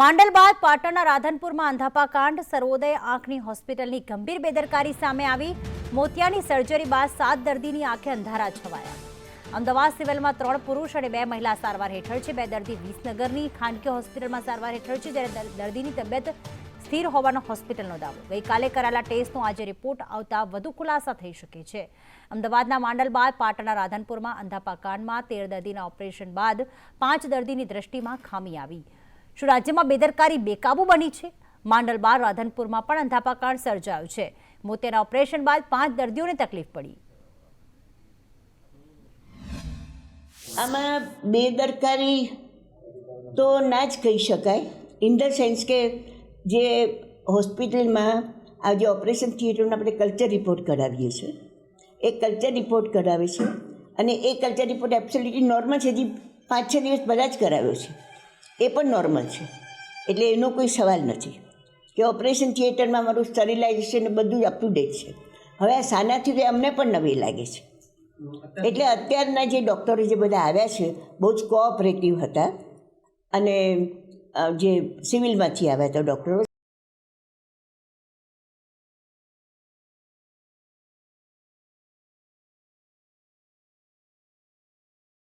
માંડલ બાદ પાટણના રાધનપુરમાં અંધાપા કાંડ સર્વોદય આંખની હોસ્પિટલની ગંભીર બેદરકારી સામે આવી. મોતિયાની સર્જરી બાદ સાત દર્દીની આંખે અંધારા છવાયા. અમદાવાદ સિવિલમાં ત્રણ પુરુષ અને બે મહિલા સારવાર હેઠળ છે. બે દર્દી વિસનગરની ખાનગી હોસ્પિટલમાં સારવાર હેઠળ છે, જ્યારે દર્દીની તબિયત સ્થિર હોવાનો હોસ્પિટલનો દાવો. ગઈકાલે કરાયેલા ટેસ્ટનો આજે રિપોર્ટ આવતા વધુ ખુલાસા થઈ શકે છે. અમદાવાદના માંડલ બાદ પાટણના રાધનપુરમાં અંધાપા કાંડમાં તેર દર્દીના ઓપરેશન બાદ પાંચ દર્દીની દ્રષ્ટિમાં ખામી આવી. શું રાજ્યમાં બેદરકારી બેકાબુ બની છે? માંડલ બાર રાધનપુરમાં પણ અંધાપાકાળ સર્જાયું છે. મોતિયાના ઓપરેશન બાદ પાંચ દર્દીઓને તકલીફ પડી. આમાં બેદરકારી તો ના જ કહી શકાય. ઇન ધ સેન્સ કે જે હોસ્પિટલમાં આ જે ઓપરેશન થિયેટરનો આપણે કલ્ચર રિપોર્ટ કરાવીએ છીએ. એ કલ્ચર રિપોર્ટ કરાવે છે અને એ કલ્ચર રિપોર્ટ એબ્સોલ્યુટલી નોર્મલ છે. હજી પાંચ છ દિવસ બધા જ કરાવ્યો છે. એ પણ નોર્મલ છે. એટલે એનો કોઈ સવાલ નથી. કે ઓપરેશન થિયેટરમાં મારું સ્ટરિલાઇઝેશન બધું જ અપ ટુ ડેટ છે. હવે આ સાનાથી તો અમને પણ નવી લાગે છે. એટલે અત્યારના જે ડૉક્ટરો જે બધા આવ્યા છે, બહુ જ કોઓપરેટિવ હતા. અને જે સિવિલમાંથી આવ્યા હતા ડૉક્ટરો